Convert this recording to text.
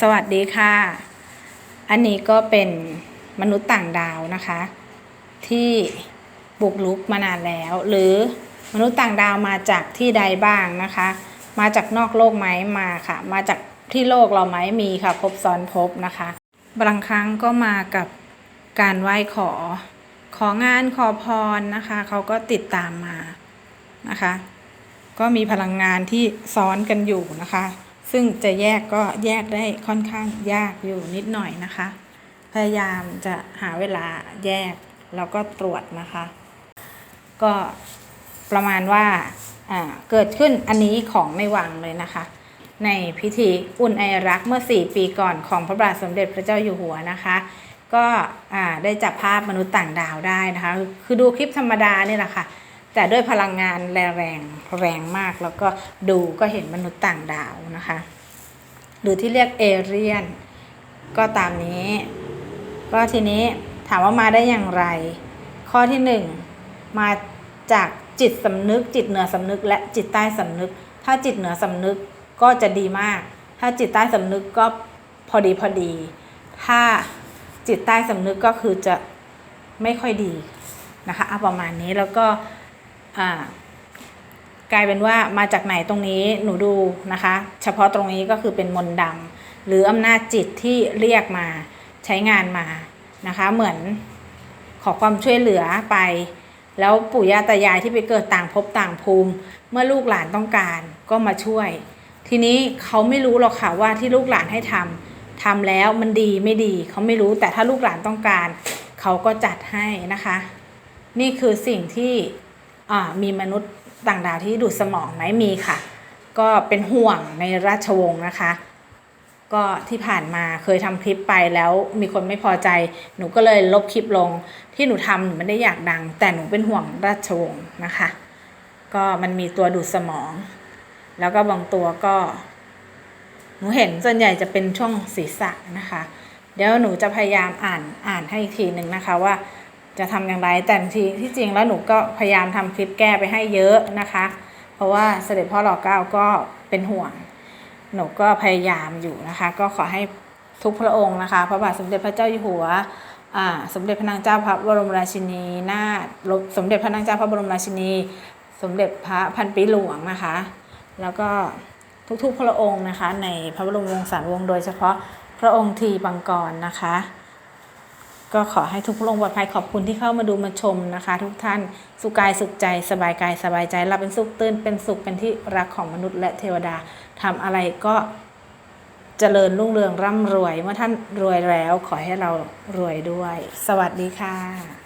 สวัสดีค่ะ อันนี้ก็เป็นมนุษย์ต่างดาวนะคะ ที่บุกรุกมานานแล้ว หรือมนุษย์ต่างดาวมาจากที่ใดบ้างนะคะ มาจากนอกโลกไหมมาค่ะ มาจากที่โลกเราไหมมีค่ะพบซ้อนพบนะคะบางครั้งก็มากับการไหว้ขอ ของานขอพรนะคะเขาก็ติดตามมานะคะ ก็มีพลังงานที่ซ้อนกันอยู่นะคะ ซึ่งจะแยกก็แยกได้ค่อนข้างยากอยู่นิดหน่อยนะคะ พยายามจะหาเวลาแยกแล้วก็ตรวจนะคะ ก็ประมาณว่าอ่าเกิดขึ้นอันนี้ของในวังเลยนะคะ ในพิธีอุ่นไอรักเมื่อ 4 ปีก่อนของพระบาทสมเด็จพระเจ้าอยู่หัวนะคะ ก็อ่าได้จับภาพมนุษย์ต่างดาวได้นะคะ คือดูคลิปธรรมดาเนี่ยแหละค่ะ แต่ด้วยพลังงานแรงแรงแรงมากแล้วก็ดูก็เห็นมนุษย์ต่างดาวนะคะ หรือที่เรียกเอเรียน ก็ตามนี้ ก็ทีนี้ถามว่ามาได้อย่างไร ข้อที่หนึ่งมาจากจิตสำนึก จิตเหนือสำนึก และจิตใต้สำนึก ถ้าจิตเหนือสำนึกก็จะดีมาก ถ้าจิตใต้สำนึกก็พอดีพอดี ถ้าจิตใต้สำนึกก็คือจะไม่ค่อยดีนะคะเอาประมาณนี้แล้วก็ อ่ากลายเป็นว่ามาจากไหนตรงนี้หนูดูนะคะ เฉพาะตรงนี้ก็คือเป็นมนต์ดำหรืออำนาจจิตที่เรียกมาใช้งานมานะคะ เหมือนขอความช่วยเหลือไป แล้วปู่ย่าตายายที่ไปเกิดต่างภพต่างภูมิ เมื่อลูกหลานต้องการก็มาช่วย ทีนี้เขาไม่รู้หรอกค่ะว่าที่ลูกหลานให้ทำทำแล้วมันดีไม่ดีเขาไม่รู้แต่ถ้าลูกหลานต้องการ เขาก็จัดให้นะคะ นี่คือสิ่งที่ มีมนุษย์ต่างดาวที่ดูดสมองไหมมีค่ะ ก็เป็นห่วงในราชวงศ์นะคะ ก็ที่ผ่านมาเคยทำคลิปไปแล้วมีคนไม่พอใจ หนูก็เลยลบคลิปลง ที่หนูทำหนูไม่ได้อยากดัง แต่หนูเป็นห่วงราชวงศ์นะคะ ก็มันมีตัวดูดสมอง แล้วก็บางตัวก็ หนูเห็นส่วนใหญ่จะเป็นช่วงศีรษะนะคะ เดี๋ยวหนูจะพยายามอ่านอ่านให้อีกทีหนึ่งนะคะว่า จะทำอย่างไร แต่ทีที่จริงแล้วหนูก็พยายามทำคลิปแก้ไปให้เยอะนะคะ เพราะว่าเสด็จพ่อหล่อเก้าก็เป็นห่วง หนูก็พยายามอยู่นะคะ ก็ขอให้ทุกพระองค์นะคะ พระบาทสมเด็จพระเจ้าอยู่หัวอ่าสมเด็จพระนางเจ้าพระบรมราชินีนาถสมเด็จพระนางเจ้าพระบรมราชินี สมเด็จพระพันปีหลวงนะคะ แล้วก็ทุกๆพระองค์นะคะ ในพระบรมวงศานุวงศ์โดยเฉพาะพระองค์ทีปังกรนะคะ ก็ขอให้ทุกพระองปลอดภัยขอบคุณที่เข้ามาดูมาชมนะคะ ทุกท่านสุขกายสุขใจสบายกายสบายใจเราเป็นสุขตื่นเป็นสุขเป็นที่รักของมนุษย์และเทวดาทำอะไรก็เจริญรุ่งเรืองร่ำรวย เมื่อท่านรวยแล้วขอให้เรารวยด้วย สวัสดีค่ะ